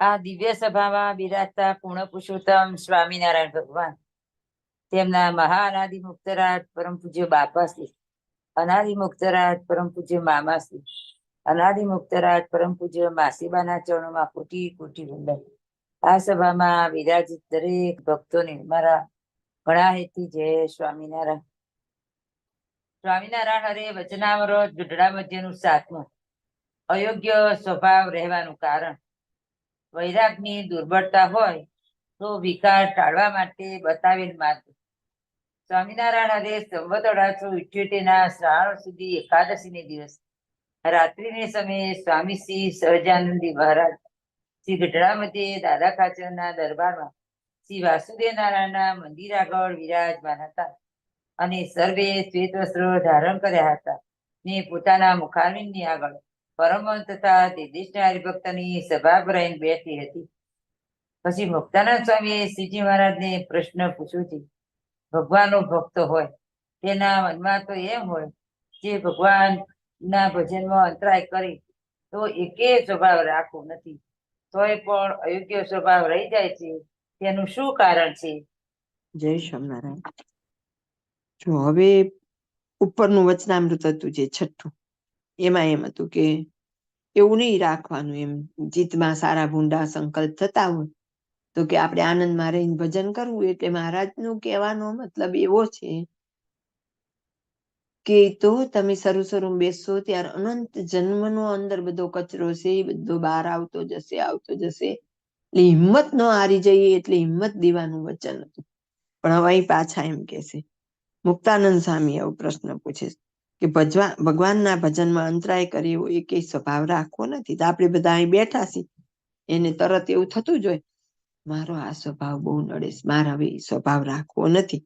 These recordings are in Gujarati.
આ દિવ્ય સભામાં બિરાજતા પૂર્ણ પુરુષોત્તમ સ્વામિનારાયણ ભગવાન, તેમના મહાઅનાદિ મુક્તરાજ પરમ પૂજ્ય બાપાશ્રી, અનાદિ મુક્તરાજ પરમ પૂજ્ય મામાશ્રી, અનાદિ મુક્તરાજ પરમ પૂજ્ય માસીબાના ચરણોમાં કોટી કોટી વંદન. આ સભામાં વિરાજિત દરેક ભક્તોને મારા ઘણા હેતી જય સ્વામિનારાયણ. સ્વામિનારાયણ હરે વચનામૃત ગઢડા મધ્યનું સાતમું. અયોગ્ય સ્વભાવ રહેવાનું કારણ. વૈરાગની દુર્બળતા હોય તો વિકાર ટાળવા માટે બતાવેલ માર્ગ. સ્વામિનારાયણ હરે સંવત અઢારસો ઇઠ્યોતેરના શ્રાવણ સુધી એકાદશીને દિવસ. રાત્રિને સમયે સ્વામી શ્રી સહજાનંદી મહારાજ શ્રી ગઢડા મધ્યે દાદા ખાચરના દરબારમાં શ્રી વાસુદેવ નારાયણના મંદિર આગળ વિરાજમાન હતા અને સર્વે શ્વેત વસ્ત્રો ધારણ કર્યા હતા ને પોતાના મુખારવિંદની આગળ પરમહંસ તથા દેદેશના હરિભક્તની સભા ભરાઈને બેઠી હતી. પછી મુક્તાનંદ સ્વામીએ શ્રીજી મહારાજને પ્રશ્ન પૂછ્યો છે, ભગવાનનો ભક્ત હોય તેના મનમાં તો એમ હોય, જે ભગવાન ના ભજનમાં અંતરાય કરે, તો એકે સ્વભાવ રાખવો નથી. તોય પણ અયોગ્ય સ્વભાવ રહી જાય છે, તેનું શું કારણ છે? જય સ્વામિનારાયણ. જો હવે ઉપરનું વચનામૃત હતું જે છઠ્ઠું. એમાં એમ હતું કે એવું નહીં રાખવાનું એમ. જીતમાં સારા ભૂંડા સંકલ્પ થતા હોય તો કે આપણે આનંદમાં રહીને ભજન કરવું એટલે મહારાજનું કહેવાનો મતલબ એવો છે કે તો તમે શરૂ શરૂ બેસશો ત્યારે અનંત જન્મનો અંદર બધો કચરો છે, એ બધો બહાર આવતો જશે આવતો જશે. એટલે હિંમત ન હારી જઈએ એટલે હિંમત દેવાનું વચન હતું. પણ હવે પાછા એમ કે મુક્તાનંદ સ્વામી આવો પ્રશ્ન પૂછે કે ભજવા, ભગવાનના ભજનમાં અંતરાય કરે એવો એક સ્વભાવ રાખવો નથી. તો આપણે બધા અહીં બેઠા છીએ. એને તરત એવું થતું જ હોય, મારો આ સ્વભાવ બહુ નડે મારા હવે સ્વભાવ રાખવો નથી.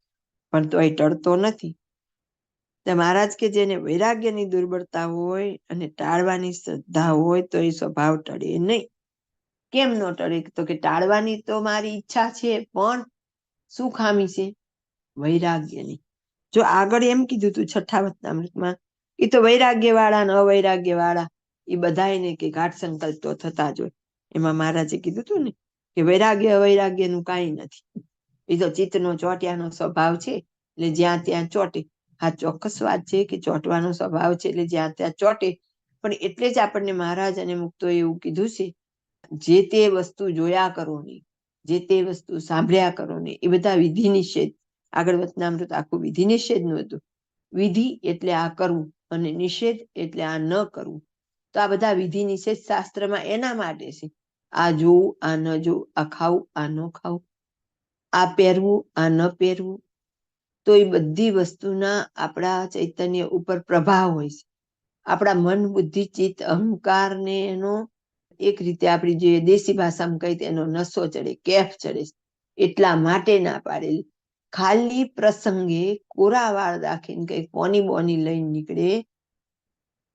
પણ તો એ ટળતો નથી. મહારાજ કે જેને વૈરાગ્યની દુર્બળતા હોય અને ટાળવાની શ્રદ્ધા હોય તો એ સ્વભાવ ટળે નહીં. કેમ ન ટળે? તો કે ટાળવાની તો મારી ઈચ્છા છે, પણ શું ખામી છે? વૈરાગ્યની. જો આગળ એમ કીધું તું છઠ્ઠા વચનામૃતમાં એ તો વૈરાગ્ય વાળા ને અવૈરાગ્ય વાળા એ બધાને કે ઘાટ સંકલ્પ તો થતા જ હોય. એમાં મહારાજે કીધું તું ને કે વૈરાગ્ય અવૈરાગ્યનું કાંઈ નથી. એ તો ચિત્તનો ચોટ્યાનો સ્વભાવ છે, એટલે જ્યાં ત્યાં ચોટે. આ ચોક્કસ વાત છે કે ચોંટવાનો સ્વભાવ છે એટલે જ્યાં ત્યાં ચોટે. પણ એટલે જ આપણને મહારાજ અને મુક્તો એવું કીધું છે, જે તે વસ્તુ જોયા કરો નહીં જે તે વસ્તુ સાંભળ્યા કરો ને એ બધા વિધિ નિષેધ આગળ વચનામૃત આખું વિધિ નિષેધનું હતું. વિધિ એટલે આ કરવું અને નિષેધ એટલે આ ન કરવું. તો આ બધા વિધિ નિષેધ શાસ્ત્રમાં એના માટે છે. આ જોવું, આ ન જોવું, આ ખાવું, આ ન ખાવું, આ પહેરવું, આ ન પહેરવું. તો એ બધી વસ્તુના આપણા ચૈતન્ય ઉપર પ્રભાવ હોય છે. આપણા મન, બુદ્ધિ, ચિત્ત અહંકાર ને એનો એક રીતે આપણી જે દેશી ભાષામાં કહીએ એનો નસો ચડે, કેફ ચડે એટલા માટે ના પાડેલી. ખાલી પ્રસંગે કોરા વાળ રાખીને કઈ પોની બોની લઈને નીકળે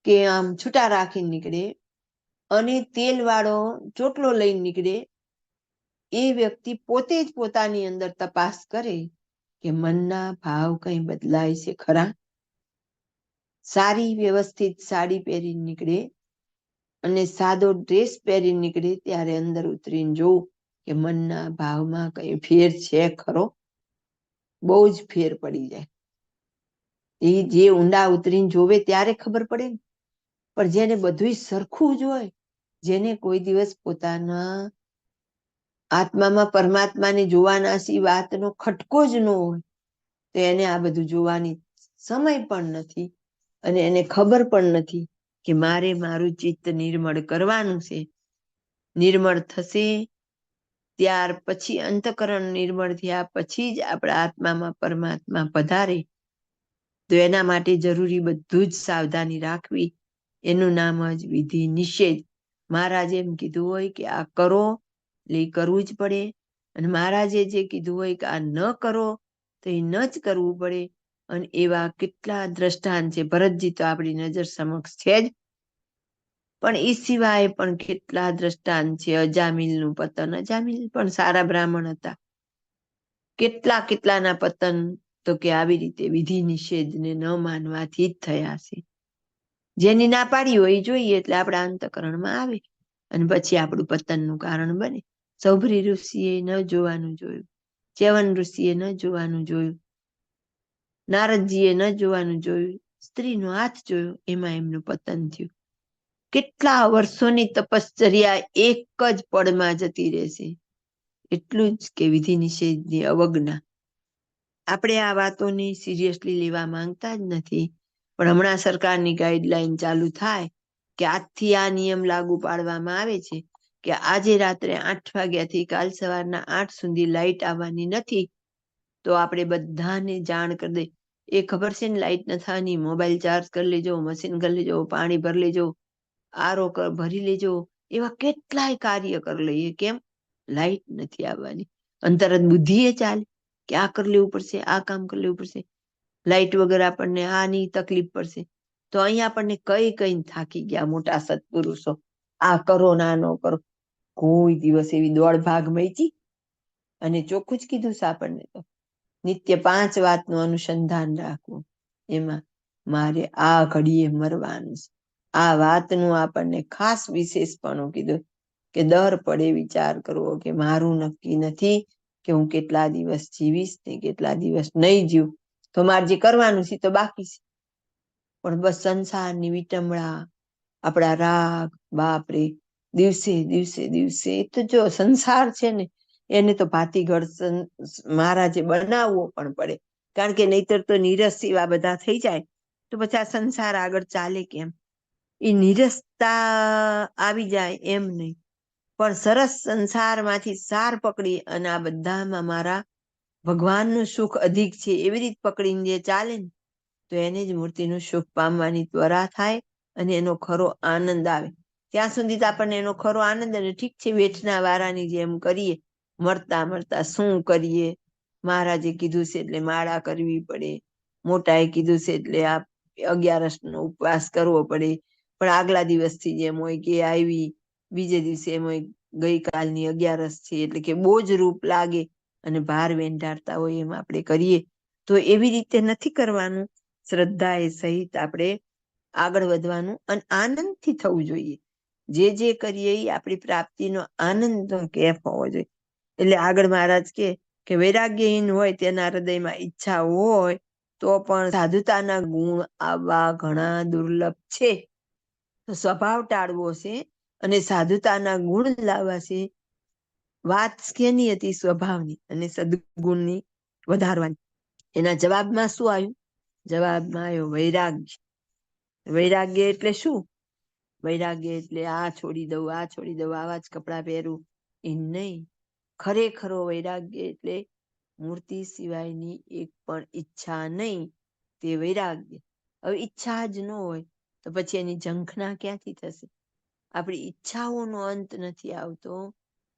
કે આમ છૂટા રાખીને નીકળે અને તેલ વાળો ચોટલો લઈને નીકળે, એ વ્યક્તિ પોતે જ પોતાની અંદર તપાસ કરે કે મનના ભાવ કઈ બદલાય છે ખરા? સારી વ્યવસ્થિત સાડી પહેરીને નીકળે અને સાદો ડ્રેસ પહેરી નીકળે ત્યારે અંદર ઉતરીને જોવું કે મનના ભાવમાં કઈ ફેર છે ખરો? બહુ જ ફેર પડી જાય. એ જે ઊંડા ઉતરીને જોવે ત્યારે ખબર પડે ને. પણ જેને બધું સરખું જ હોય, જેને કોઈ દિવસ પોતાના આત્મામાં પરમાત્માને જોવાના સી વાતનો ખટકો જ ન હોય, તો એને આ બધું જોવાની સમય પણ નથી અને એને ખબર પણ નથી કે મારે મારું ચિત્ત નિર્મળ કરવાનું છે. નિર્મળ થશે ત્યાર પછી અંતકરણ નિર્મળ થયા પછી જ આપણા આત્મામાં પરમાત્મા પધારે. તો એના માટે જરૂરી બધું જ સાવધાની રાખવી. એનું નામ જ વિધિ નિષેધ. મહારાજે એમ કીધું હોય કે આ કરો, એટલે કરવું જ પડે. અને મહારાજે જે કીધું હોય કે આ ન કરો, તો એ ન જ કરવું પડે. અને એવા કેટલા દ્રષ્ટાંત છે. ભરતજી તો આપણી નજર સમક્ષ છે જ. પણ એ સિવાય પણ કેટલા દ્રષ્ટાંત છે. અજામિલનું પતન. અજામિલ પણ સારા બ્રાહ્મણ હતા. કેટલા કેટલાના પતન તો કે આવી રીતે વિધિ નિષેધને ન માનવાથી જ થયા છે જેની ના પાડી હોય જોઈએ એટલે આપણા અંતકરણમાં આવે અને પછી આપણું પતનનું કારણ બને. સૌભરી ઋષિએ ન જોવાનું જોયું. ચ્યવન ઋષિએ ન જોવાનું જોયું. નારદજીએ ન જોવાનું જોયું. સ્ત્રીનો હાથ જોયો. એમાં એમનું પતન થયું. કેટલા વર્ષોની તપશ્ચર્યા એક જ પળમાં જતી રહેશે? એટલું જ કે વિધિ નિષેધની અવજ્ઞા. આપણે આ વાતોને સિરિયસલી લેવા માંગતા જ નથી. પણ હમણાં સરકારની ગાઈડલાઈન ચાલુ થાય કે આજથી આ નિયમ લાગુ પાડવામાં આવે છે કે આજે રાત્રે આઠ વાગ્યાથી કાલ સવારના આઠ સુધી લાઈટ આવવાની નથી, તો આપણે બધાને જાણ કરી દે. એ ખબર છે ને લાઈટ ન થવાની મોબાઈલ ચાર્જ કરી લેજો, મશીન કરી લેજો, પાણી ભરી લેજો આરો ભરી લેજો. એવા કેટલાય કાર્ય કરી લઈએ. કેમ? લાઈટ નથી આવવાની. અંતરત એ ચાલે. કે આ કરી લેવું પડશે, આ કામ કરી લેવું પડશે. લાઈટ વગર આપણને આની તકલીફ પડશે. તો અહીંયા આપણને કઈ કઈ થાકી ગયા મોટા સત્પુરુષો. આ કરો ના નો કરો. કોઈ દિવસ એવી દોડ ભાગ મૈચી અને ચોખ્ખું જ કીધું છે આપણને તો. નિત્ય પાંચ વાતનું અનુસંધાન રાખવું. એમાં મારે આ ઘડીએ મરવાનું છે. આ વાતનું આપણને ખાસ વિશેષપણું કીધું કે દર પડે વિચાર કરવો કે મારું નક્કી નથી કે હું કેટલા દિવસ જીવીશ ને કેટલા દિવસ નહીં જીવું. તો મારે જે કરવાનું છે તો બાકી છે. પણ બસ સંસારની વિટમળા આપણા રાગ, બાપરે, દિવસે દિવસે દિવસે એ તો જો સંસાર છે ને, એને તો ભાતીગળ મારા મહારાજે બનાવવો પણ પડે. કારણ કે નહીતર તો નીરસ એવા બધા થઈ જાય. તો પછી આ સંસાર આગળ ચાલે કેમ? એ નીરસતા આવી જાય એમ નહીં. પણ સરસ સંસારમાંથી સાર પકડી અને આ બધામાં મારા ભગવાનનું સુખ અધિક છે. એવી રીત પકડીને જે ચાલે ને, તો એને જ મૂર્તિનું સુખ પામવાની ત્વરા થાય અને એનો ખરો આનંદ આવે. ત્યાં સુધી તો આપણને એનો ખરો આનંદ અને ઠીક છે, વેઠના વારાની જેમ કરીએ, મરતા મરતા શું કરીએ? મહારાજે કીધું છે એટલે માળા કરવી પડે. મોટાએ કીધું છે એટલે આ અગિયારસ નો ઉપવાસ કરવો પડે. પણ આગલા દિવસથી જેમ હોય કે આવી બીજે દિવસે એમ હોય ગઈકાલની અગિયારસ છે, એટલે કે બોજ રૂપ લાગે અને ભાર વેંઢારતા હોય એમ આપણે કરીએ. તો એવી રીતે નથી કરવાનું. શ્રદ્ધા એ સહિત આપણે આગળ વધવાનું અને આનંદથી થવું જોઈએ. જે જે કરીએ એ આપણી પ્રાપ્તિનો આનંદનો કેફ હોવો જોઈએ. એટલે આગળ મહારાજ કે કે વૈરાગ્યહીન હોય તેના હૃદયમાં ઈચ્છા હોય તો પણ સાધુતાના ગુણ આવવા ઘણા દુર્લભ છે. સ્વભાવ ટાળવો છે અને સાધુતાના ગુણ લાવવા છે. વાત કેની હતી? સ્વભાવની અને સદગુણની વધારવાની. એના જવાબમાં શું આવ્યું? જવાબમાં આવ્યો વૈરાગ્ય. વૈરાગ્ય એટલે શું? વૈરાગ્ય એટલે આ છોડી દઉં, આ છોડી દઉં, આવા જ કપડાં પહેરું. એ નહીં. ખરેખરો વૈરાગ્ય એટલે મૂર્તિ સિવાયની એક પણ ઈચ્છા નહીં. તે વૈરાગ્ય. હવે ઈચ્છા જ ન હોય. તો પછી એની ઝંખના ક્યાંથી થશે? આપણી ઈચ્છાઓનો અંત નથી આવતો,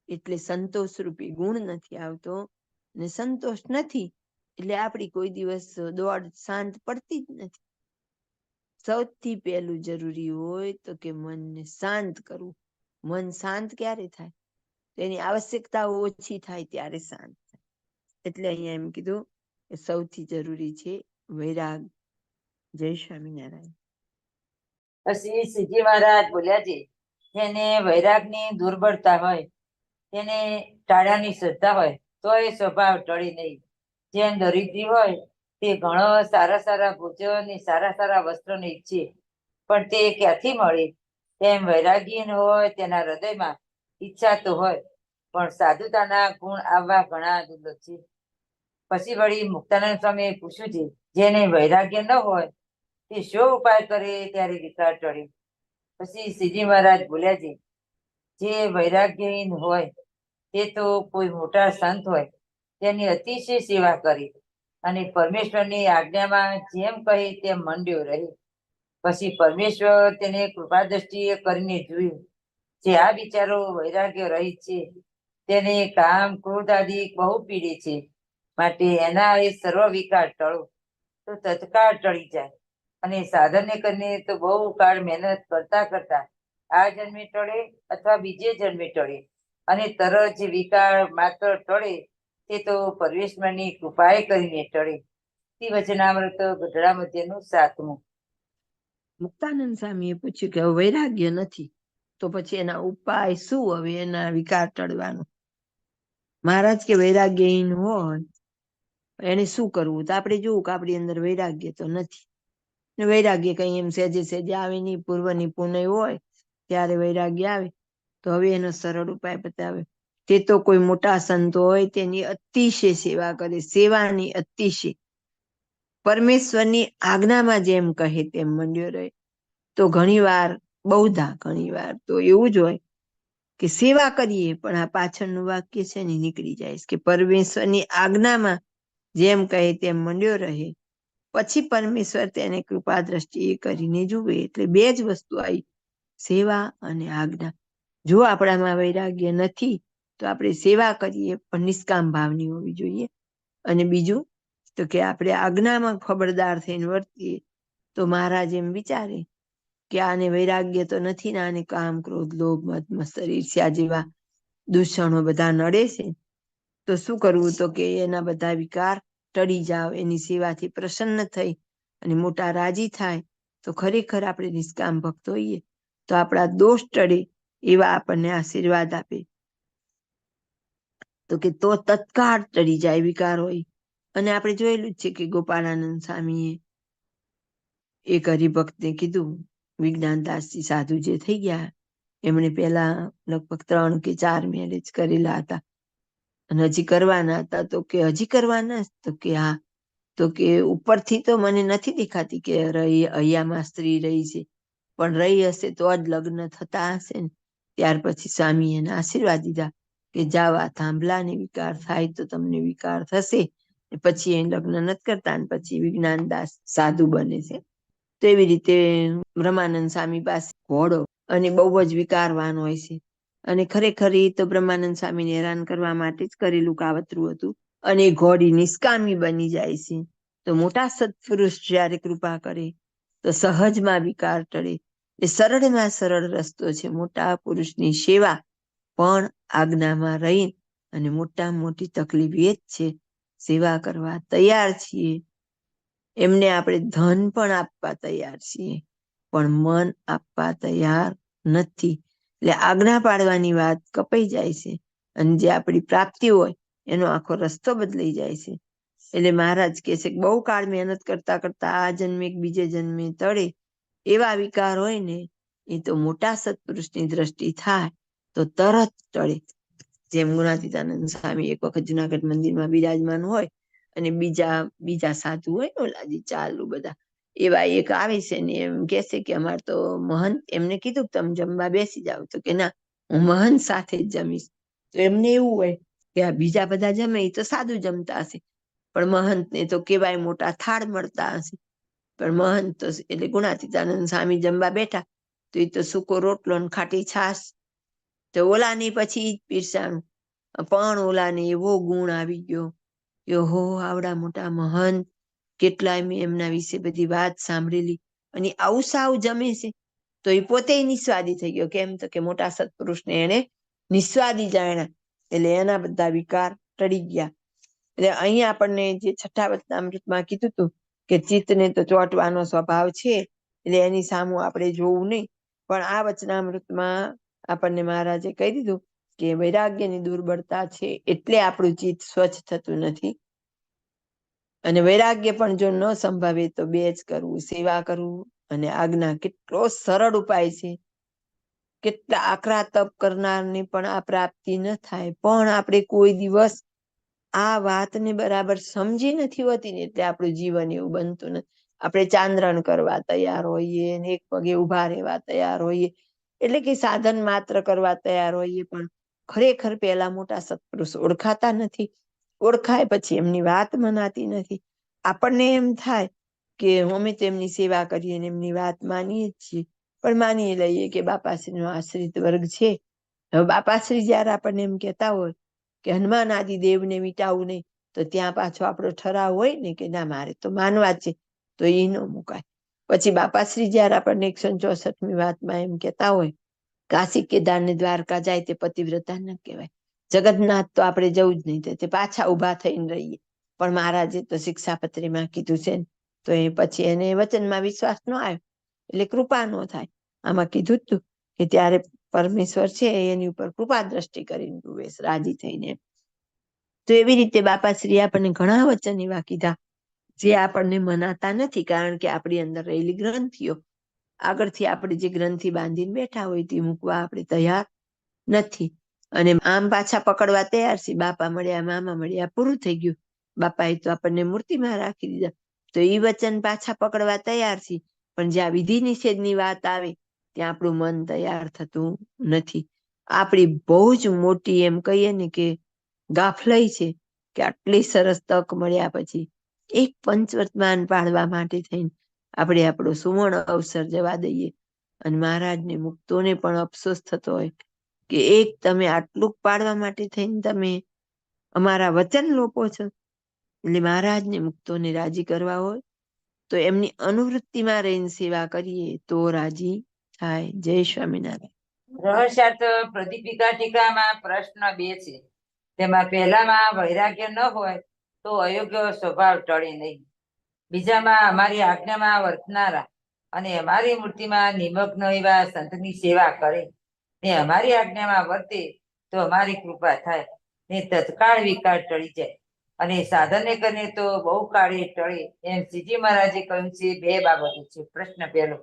એટલે સંતોષ ગુણ નથી આવતો અને સંતોષ નથી, એટલે આપણી કોઈ દિવસ દોડ શાંત પડતી જ નથી. સૌથી પહેલું જરૂરી હોય તો કે મનને શાંત કરવું. મન શાંત ક્યારે થાય? તેની આવશ્યકતાઓ ઓછી થાય ત્યારે શાંત થાય. એટલે અહીંયા એમ કીધું કે સૌથી જરૂરી છે વૈરાગ. જય સ્વામિનારાયણ. પછી શ્રીજી મહારાજ બોલ્યા છે, જેને વૈરાગની દુર્બળતા હોય તેને ટાળાની શ્રદ્ધા હોય, તો એ સ્વભાવ ટળી નહીં. જેમ દરિદ્રી હોય, તે ઘણો સારા સારા ભોજન સારા સારા વસ્ત્રોને ઈચ્છે, પણ તે ક્યાંથી મળે? તેમ વૈરાગીન હોય, તેના હૃદયમાં ઈચ્છા તો હોય, પણ સાધુતાના ગુણ આવવા ઘણા દુર્લભ છે. પછી વળી મુક્તાનંદ સ્વામીએ પૂછ્યું છે, જેને વૈરાગ્ય ન હોય તે શો ઉપાય કરે ત્યારે વિકાર ટળે પછી શ્રીજી મહારાજ બોલ્યા છે, જે વૈરાગ્યહીન હોય, તે તો કોઈ મોટા સંત હોય, તેની અતિશય સેવા કરી અને પરમેશ્વરની આજ્ઞામાં જેમ કહી તેમ મંડ્યો રહે. પછી પરમેશ્વર તેને કૃપા દ્રષ્ટિએ કરીને જોયું, જે આ બિચારો વૈરાગ્ય રહી છે, તેને કામ, ક્રોધ આદિ બહુ પીડે છે, માટે એના એ સર્વ વિકાર ટળો. તો તત્કાળ ટળી જાય. અને સાધને કરીને તો બહુ કાળ મહેનત કરતા કરતા આ જન્મે ટળે અથવા બીજે જન્મે ટળે. અને તરત જે વિકાર માત્ર ટળે તે તો પરમેશ્વરની કૃપાએ કરીને ટળે. તે વચનામૃત ગઢડા મધ્યનું સાતમું. મુક્તાનંદ સ્વામીએ પૂછ્યું કે વૈરાગ્ય નથી, તો પછી એના ઉપાય શું હવે એના વિકાર ટળવાનો? મહારાજ કે વૈરાગ્યહીન હોય એને શું કરવું? તો આપણે જોવું કે આપણી અંદર વૈરાગ્ય તો નથી. વૈરાગ્ય કઈ એમ સહેજે સહેજે આવે નહીં પૂર્વની પુનઃ હોય, ત્યારે વૈરાગ્ય આવે. તો હવે એનો સરળ ઉપાય બતાવે. તે તો કોઈ મોટા સંતો હોય, તેની અતિશય સેવા કરે, સેવાની અતિશય. પરમેશ્વરની આજ્ઞામાં જેમ કહે તેમ મંડ્યો રહે. તો ઘણીવાર, બહુધા ઘણી વાર તો એવું જ હોય કે સેવા કરીએ, પણ આ પાછળનું વાક્ય છે ને, નીકળી જાય કે પરમેશ્વરની આજ્ઞામાં જેમ કહે તેમ મંડ્યો રહે. પછી પરમેશ્વર તેને કૃપા દ્રષ્ટિએ કરીને જુએ. એટલે બે જ વસ્તુ આવી. સેવા અને આજ્ઞા. જો આપણામાં વૈરાગ્ય નથી, તો આપણે સેવા કરીએ, પણ નિષ્કામ ભાવની હોવી જોઈએ. અને બીજું, તો કે આપણે આજ્ઞામાં ખબરદાર થઈને વર્તીએ, તો મહારાજ એમ વિચારે કે આને વૈરાગ્ય તો નથી ને આને કામ, ક્રોધ, લોભ, મત મત્સર ઈર્ષ્યા જેવા દૂષણો બધા નડે છે. તો શું કરવું? તો કે એના બધા વિકાર ટળી જાવ, એની સેવાથી પ્રસન્ન થઈ અને મોટા રાજી થાય, તો ખરેખર આપણે નિષ્કામ ભક્ત હોઈએ. તો આપણા દોષ ટળે એવા આપણને આશીર્વાદ આપે. તો કે તો તત્કાળ ટળી જાય, વિકાર હોય. અને આપણે જોયેલું જ છે કે ગોપાળાનંદ સ્વામીએ એક હરિભક્તને કીધું વિજ્ઞાનદાસજી સાધુ જે થઈ ગયા, એમણે પેલા લગભગ ત્રણ કે ચાર મેરેજ કરેલા હતા. હજી કરવાના હતા તો કે હજી કરવાના તો કે હા. તો કે ઉપરથી તો મને નથી દેખાતી કે રહી, અહીંયામાં સ્ત્રી રહી છે. પણ રહી હશે તો જ લગ્ન થતા હશે ને. ત્યાર પછી સ્વામી એને આશીર્વાદ દીધા કે જાવા થાંભલા ને વિકાર થાય તો તમને વિકાર થશે. પછી એ લગ્ન નથી કરતા અને પછી વિજ્ઞાનદાસ સાધુ બને છે. તો એવી રીતે બ્રહ્માનંદ સ્વામી પાસે ઘોડો અને બહુ જ વિકારવાન હોય છે. અને ખરેખર એ તો બ્રહ્માનંદ સ્વામીને હેરાન કરવા માટે જ કરેલું કાવતરું હતું અને ઘોડી નિષ્કામી બની જાય છે. તો મોટા સત્પુરુષ જ્યારે કૃપા કરે, તો સહજમાં વિકાર ટળે. એ સરળમાં સરળ રસ્તો છે. મોટા પુરુષની સેવા પણ આજ્ઞામાં રહી અને મોટા મોટી તકલીફ એ જ છે. સેવા કરવા તૈયાર છીએ. એમને આપણે ધન પણ આપવા તૈયાર છીએ. પણ મન આપવા તૈયાર નથી. એટલે આજ્ઞા પાડવાની વાત કપાઈ જાય છે. અને જે આપણી પ્રાપ્તિ હોય, એનો આખો રસ્તો બદલાઈ જાય છે. એટલે મહારાજ કે છે કે બહુ કાળ મહેનત કરતા કરતા આ જન્મે બીજે જન્મે તળે, એવા વિકાર હોય ને, એ તો મોટા સત્પુરુષની દ્રષ્ટિ થાય, તો તરત ટળે જેમ ગુણાતીતાનંદ સ્વામી એક વખત જુનાગઢ મંદિરમાં બિરાજમાન હોય, અને બીજા બીજા સાધુ હોય ને ઓલાજી ચાલુ બધા એવા એક આવે છે ને એમ કે છે કે અમારે તો મહંત, એમને કીધું કે તમે જમવા બેસી જાવ તો કે ના, હું મહંત સાથે જ જમીશ. તો એમને એવું હોય કે આ બીજા બધા જમે એ તો સાદું જમતા હશે. પણ મહંત ને તો કેવાય મોટા થાળ મળતા હશે. પણ મહંત તો એટલે ગુણાતીતાનંદ સ્વામી જમવા બેઠા. તો એ તો સૂકો રોટલો ને ખાટી છાશ. તો ઓલાની પછી પીરસાણું. પણ ઓલાને એવો ગુણ આવી ગયો કે હો આવડા મોટા મહંત. કેટલાય મેં એમના વિશે બધી વાત સાંભળેલી અને આવું સાવ જમે છે. તો એ પોતે નિસ્વાદી થઈ ગયો, કેમ તો કે મોટા સત્પુરુષને એને નિસ્વાદી જાણ્યા, એટલે એના બધા વિકાર ટળી ગયા. એટલે અહીંયા આપણને જે છઠ્ઠા વચનામૃતમાં કીધું હતું કે ચિત્તને તો ચોંટવાનો સ્વભાવ છે, એટલે એની સામું આપણે જોવું નહીં. પણ આ વચનામૃતમાં આપણને મહારાજે કહી દીધું કે વૈરાગ્યની દુર્બળતા છે, એટલે આપણું ચિત્ત સ્વચ્છ થતું નથી. અને વૈરાગ્ય પણ જો ન સંભાવે તો બે જ કરવું, સેવા કરવું અને આજ્ઞા કેટલો સરળ ઉપાય છે. કેટલા આકરા તપ કરનારને પણ આ પ્રાપ્તિ ન થાય. પણ આપણે કોઈ દિવસ આ વાતને બરાબર સમજી નથી હોતી ને એટલે આપણું જીવન એવું બનતું નથી. આપણે ચાંદ્રણ કરવા તૈયાર હોઈએ ને એક પગે ઊભા રહેવા તૈયાર હોઈએ એટલે કે સાધન માત્ર કરવા તૈયાર હોઈએ પણ ખરેખર પેલા મોટા સત્પુરુષ ઓળખાતા નથી. ઓળખાય પછી એમની વાત મનાતી નથી. આપણને એમ થાય કે અમે તેમની સેવા કરીએ ને એમની વાત માનીએ છીએ. પણ માની લઈએ કે બાપાશ્રીનો આશ્રિત વર્ગ છે. હવે બાપાશ્રી જયારે આપણને એમ કહેતા હોય કે હનુમાન આદિ દેવને વિટાવું નહીં, તો ત્યાં પાછો આપણો ઠરાવ હોય ને કે ના, મારે તો માનવા છે, તો એ ન મુકાય. પછી બાપાશ્રી જયારે આપણને એકસો ચોસઠમી વાતમાં એમ કહેતા હોય, કાશી કેદારને દ્વારકા જાય તે પતિવ્રતા ન કહેવાય. જગન્નાથ તો આપણે જવું જ નહીં તે પાછા ઊભા થઈને રહીએ. પણ મહારાજે તો શિક્ષાપત્રીમાં કીધું છે તો એ પછી એને વચનમાં વિશ્વાસ ન આવ્યો, એટલે કૃપા ન થાય. આમાં કીધું તું કે ત્યારે પરમેશ્વર છે એની ઉપર કૃપા દ્રષ્ટિ કરીને તું રાજી થઈને તો એવી રીતે બાપાશ્રી આપણને ઘણા વચન એવા કીધા, જે આપણને મનાતા નથી, કારણ કે આપણી અંદર રહેલી ગ્રંથિઓ. આગળથી આપણે જે ગ્રંથિ બાંધીને બેઠા હોય તે મૂકવા આપણે તૈયાર નથી. અને આમ પાછા પકડવા તૈયાર છે. બાપા મળ્યા, મામા મળ્યા પૂરું થઈ ગયું. બાપાએ તો આપણને મૂર્તિમાં રાખી દીધા. તો એ વચન પાછા પકડવા તૈયાર છે. પણ જ્યાં વિધિ નિષેધની વાત આવે, ત્યાં આપણું મન તૈયાર થતું નથી. આપણી બહુ જ મોટી એમ કહીએ ને કે ગાફલાઈ છે કે આટલી સરસ તક મળ્યા પછી એક પંચવર્તમાન પાડવા માટે થઈને આપણે આપણો સુવર્ણ અવસર જવા દઈએ. અને મહારાજને મુક્તોને પણ અફસોસ થતો હોય કે એક તમે આટલું પાડવા માટે થઈને તમે અમારા વચન લોપો છો. એટલે મહારાજને મુક્તોને રાજી કરવા હોય, તો એમની અનુવૃત્તિમાં રહીને સેવા કરીએ તો રાજી થાય. જય સ્વામિનારાયણ. રહસ્યાર્થ પ્રદીપિકા ટીકામાં પ્રશ્ન બે છે. તેમાં પહેલામાં વૈરાગ્ય ન હોય તો અયોગ્ય સ્વભાવ ટળે નહીં. બીજામાં અમારી આજ્ઞામાં વર્તનારા અને અમારી મૂર્તિમાં નિમગ્ન એવા સંતની સેવા કરે. ને અમારી આજ્ઞામાં વર્તે તો અમારી કૃપા થાય. ને તત્કાળ વિકાર ટળી જાય. અને સાધને કરીને તો બહુ કાળે ટળે. એમ શ્રીજી મહારાજે કહ્યું છે, બે બાબતો છે. પ્રશ્ન પહેલો,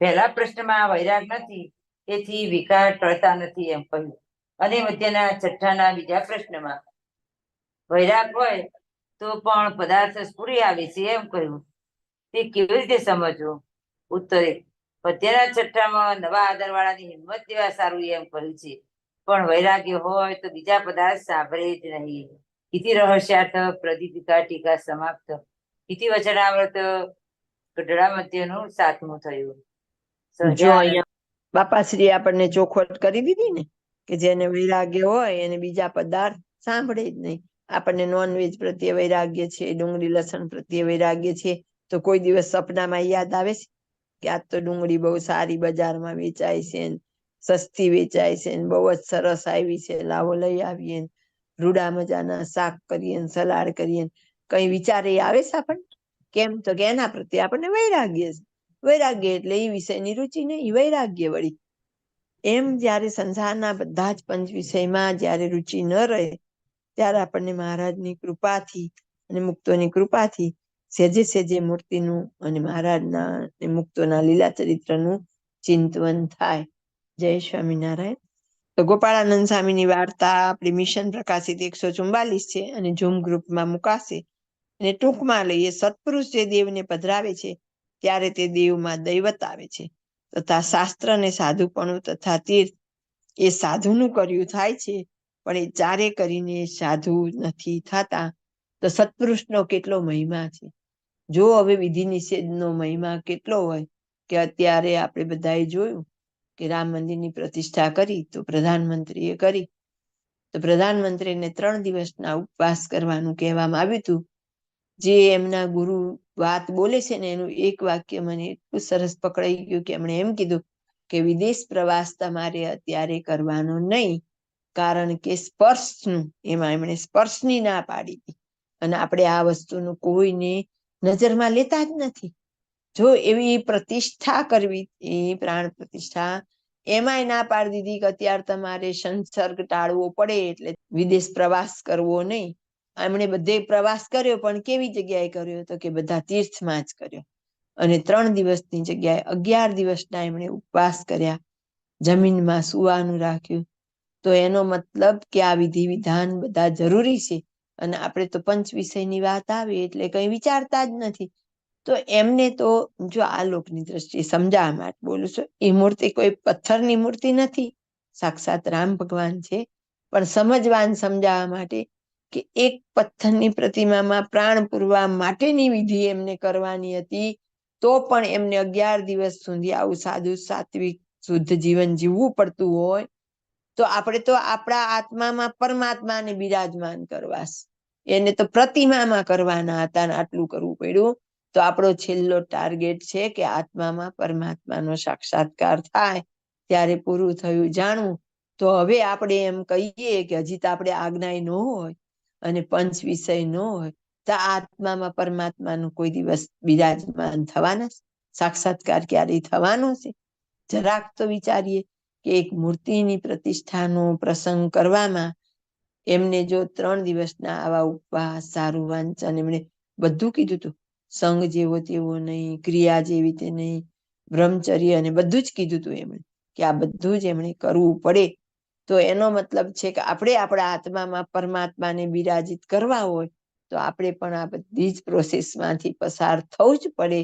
પહેલા પ્રશ્નમાં વૈરાગ નથી, તેથી વિકાર ટળતા નથી એમ કહ્યું. અને મધ્યના છઠ્ઠાના બીજા પ્રશ્નમાં, વૈરાગ હોય તો પણ પદાર્થ સ્ફુરી આવે છે એમ કહ્યું. તે કેવી રીતે સમજવું? ઉત્તરે મધ્યના છઠ્ઠામાં નવા આદરવાળાની હિંમત દેવા સારું એમ કહ્યું છે. પણ વૈરાગ્ય હોય તો બીજા પદાર્થ સાંભળે જ નહીં. ઇતિ રહસ્યાર્થ પ્રદીપિકા ટીકા સમાપ્ત. ઇતિ વચનામૃત ગઢડા મધ્યનું સાતમું થયું. જો અહીંયા બાપાશ્રી આપણને ચોખવટ કરી દીધી ને કે જેને વૈરાગ્ય હોય એને બીજા પદાર્થ સાંભળે જ નહીં. આપણને નોનવેજ પ્રત્યે વૈરાગ્ય છે ડુંગળી લસણ પ્રત્યે વૈરાગ્ય છે તો કોઈ દિવસ સપનામાં યાદ આવે છે? આજ તો ડુંગળી બહુ સારી બજારમાં વેચાય છે સસ્તી વેચાય છે બહુ જ સરસ આવી છે. લાવો લઈ આવીએ રૂડા મજાના શાક કરીએ સલાડ કરીએ કઈ વિચારે આવે છે આપણને? કેમ તો કે એના પ્રત્યે આપણને વૈરાગ્ય વૈરાગ્ય એટલે એ વિષયની રુચિ નહીં વૈરાગ્ય વળી. એમ જ્યારે સંસારના બધા જ પંચ વિષયમાં જ્યારે રુચિ ન રહે, ત્યારે આપણને મહારાજની કૃપાથી અને મુક્તોની કૃપાથી સેજે સેજે મૂર્તિનું અને મહારાજના મુક્તોના લીલા ચરિત્રનું ચિંતવન થાય. જય સ્વામિનારાયણ. તો ગોપાળાનંદ સ્વામીની વાર્તા આપણી મિશન પ્રકાશિત એકસો ચુમ્બાલીસ છે અને ઝૂમ ગ્રુપમાં મુકાશે. અને ટૂંકમાં લઈએ, સત્પુરુષ જે દેવને પધરાવે છે, ત્યારે તે દેવમાં દૈવત આવે છે. તથા શાસ્ત્ર અને સાધુપણું તથા તીર્થ એ સાધુનું કર્યું થાય છે, પણ એ ચારે કરીને સાધુ નથી થતા. તો સત્પુરુષનો કેટલો મહિમા છે. જો હવે વિધિ નિષેધનો મહિમા કેટલો હોય કે અત્યારે આપણે બધાએ જોયું કે રામ મંદિરની પ્રતિષ્ઠા કરી, તો પ્રધાનમંત્રીએ કરી. તો પ્રધાનમંત્રીને ત્રણ દિવસના ઉપવાસ કરવાનું કહેવામાં આવ્યું હતું. જે એમના ગુરુ વાત બોલે છે ને, એનું એક વાક્ય મને એટલું સરસ પકડાઈ ગયું કે એમણે એમ કીધું કે વિદેશ પ્રવાસ તમારે અત્યારે કરવાનો નહીં, કારણ કે સ્પર્શનું, એમાં એમણે સ્પર્શની ના પાડી હતી. અને આપણે આ વસ્તુનું કોઈને નજરમાં લેતા જ નથી. જો એવી પ્રતિષ્ઠા કરવી એ પ્રાણ પ્રતિષ્ઠા, એમાંય ના પાડી દીધી કે અત્યારે તમારે સંસર્ગ ટાળવો પડે એટલે વિદેશ પ્રવાસ કરવો નહીં. એમણે બધે પ્રવાસ કર્યો, પણ કેવી જગ્યાએ કર્યો તો કે બધા તીર્થમાં જ કર્યો. અને ત્રણ દિવસની જગ્યાએ અગિયાર દિવસના એમણે ઉપવાસ કર્યા. જમીનમાં સુવાનું રાખ્યું. તો એનો મતલબ કે આ વિધિ વિધાન બધા જરૂરી છે. અને આપણે તો પંચ વિષયની વાત આવી એટલે કઈ વિચારતા જ નથી. તો એમને તો જો આ લોકની દ્રષ્ટિએ સમજાવવા માટે બોલું છું, એ મૂર્તિ કોઈ પથ્થરની મૂર્તિ નથી. સાક્ષાત રામ ભગવાન છે. પણ સમજવાન સમજાવવા માટે કે એક પથ્થરની પ્રતિમામાં પ્રાણ પૂરવા માટેની વિધિ એમને કરવાની હતી, તો પણ એમને અગિયાર દિવસ સુધી આવું સાદું સાત્વિક, શુદ્ધ જીવન જીવવું પડતું હોય તો આપણે તો આપણા આત્મામાં પરમાત્માને બિરાજમાન કરવા એને તો પ્રતિમામાં કરવાના હતા આટલું કરવું પડ્યું. તો આપણો છેલ્લો ટાર્ગેટ છે કે આત્મામાં પરમાત્માનો સાક્ષાત્કાર થાય, ત્યારે પૂરું થયું જાણવું. તો હવે આપણે એમ કહીએ કે હજી તો આપણે આજ્ઞાય ન હોય અને પંચ વિષય ન હોય, તો આત્મામાં પરમાત્માનું કોઈ દિવસ બિરાજમાન થવાના સાક્ષાત્કાર ક્યારેય થવાનો છે? જરાક તો વિચારીએ. કે એક મૂર્તિની પ્રતિષ્ઠાનો પ્રસંગ કરવામાં એમને જો ત્રણ દિવસના આવા ઉપવાસ, સારું વાંચન, એમણે બધું કીધું હતું સંગ જેવો તેવો નહીં, ક્રિયા જેવી તે નહીં, બ્રહ્મચર્ય અને બધું જ કીધું હતું એમણે કે આ બધું જ એમણે કરવું પડે. તો એનો મતલબ છે કે આપણે આપણા આત્મામાં પરમાત્માને બિરાજિત કરવા હોય તો આપણે પણ આ બધી જ પ્રોસેસમાંથી પસાર થવું જ પડે.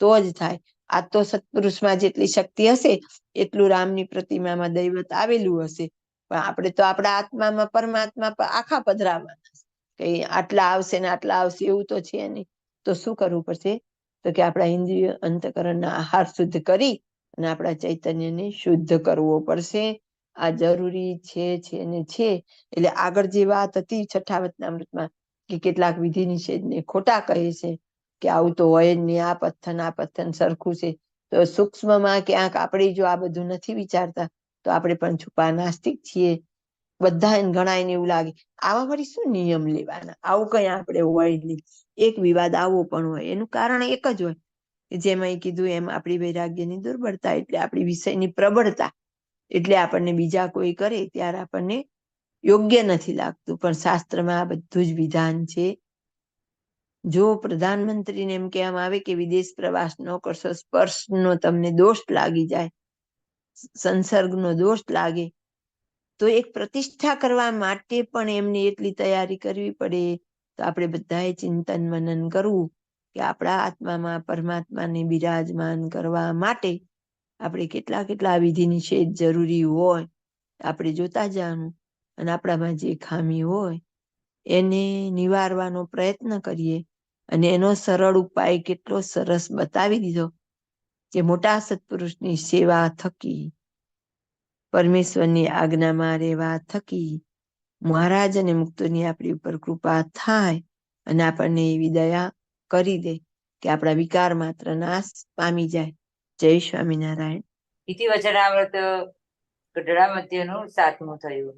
તો જ થાય. આ તો સત્પુરુષમાં જેટલી શક્તિ હશે, એટલું રામની પ્રતિમામાં દૈવત આવેલું હશે. પણ આપણે તો આપણા આત્મામાં, પરમાત્મા પર આખા પધરામાં છે. કે આટલા આવશે ને આટલા આવશે એવું તો છે નહીં. તો શું કરવું પડશે? તો કે આપણા ઇન્દ્રિય અંતકરણના આહાર શુદ્ધ કરી અને આપણા ચૈતન્યને શુદ્ધ કરવો પડશે. આ જરૂરી છે છે ને છે. એટલે આગળ જે વાત હતી છઠ્ઠા વચનામૃતમાં કે કેટલાક વિધિ નિષેધને ખોટા કહે છે કે આવું તો હોય જ આ પથ્થન આ પથ્થન સરખું છે. તો સૂક્ષ્મમાં ક્યાંક આપણે જો આ બધું નથી વિચારતા, તો આપણે પણ છુપા નાસ્તિક છીએ. બધા ઘણા એને એવું લાગે. આવા વળી શું નિયમ લેવાના? આવું કઈ આપણે હોય નહીં. એક વિવાદ આવો પણ હોય. એનું કારણ એક જ હોય. જેમ અહીં કીધું એમ આપણી વૈરાગ્યની દુર્બળતા એટલે આપણી વિષયની પ્રબળતા. એટલે આપણને બીજા કોઈ કરે ત્યારે આપણને યોગ્ય નથી લાગતું. પણ શાસ્ત્રમાં આ બધું જ વિધાન છે. જો પ્રધાનમંત્રીને એમ કહેવામાં આવે કે વિદેશ પ્રવાસ ન કરશો, સ્પર્શનો તમને દોષ લાગી જાય, સંસર્ગનો દોષ લાગે, તો એક પ્રતિષ્ઠા કરવા માટે પણ એમને એટલી તૈયારી કરવી પડે. તો આપણે બધાએ ચિંતન મનન કરવું કે આપણા આત્મામાં પરમાત્માને બિરાજમાન કરવા માટે આપણે કેટલા કેટલા વિધિ નિષેધ જરૂરી હોય, આપણે જોતા જવાનું અને આપણામાં જે ખામી હોય, એને નિવારવાનો પ્રયત્ન કરીએ. અને એનો સરળ ઉપાય કેટલો સરસ બતાવી દીધો કે મોટા સત્પુરુષની સેવા થકી, પરમેશ્વરની આજ્ઞામાં રહેવા થકી, મહારાજ અને મુક્તોની આપણી ઉપર કૃપા થાય અને આપણને એવી દયા કરી દે કે આપણા વિકાર માત્ર નાશ પામી જાય. જય સ્વામિનારાયણ. ઇતિ વચનામૃત ગઢડા મધ્યનું સાતમું થયું.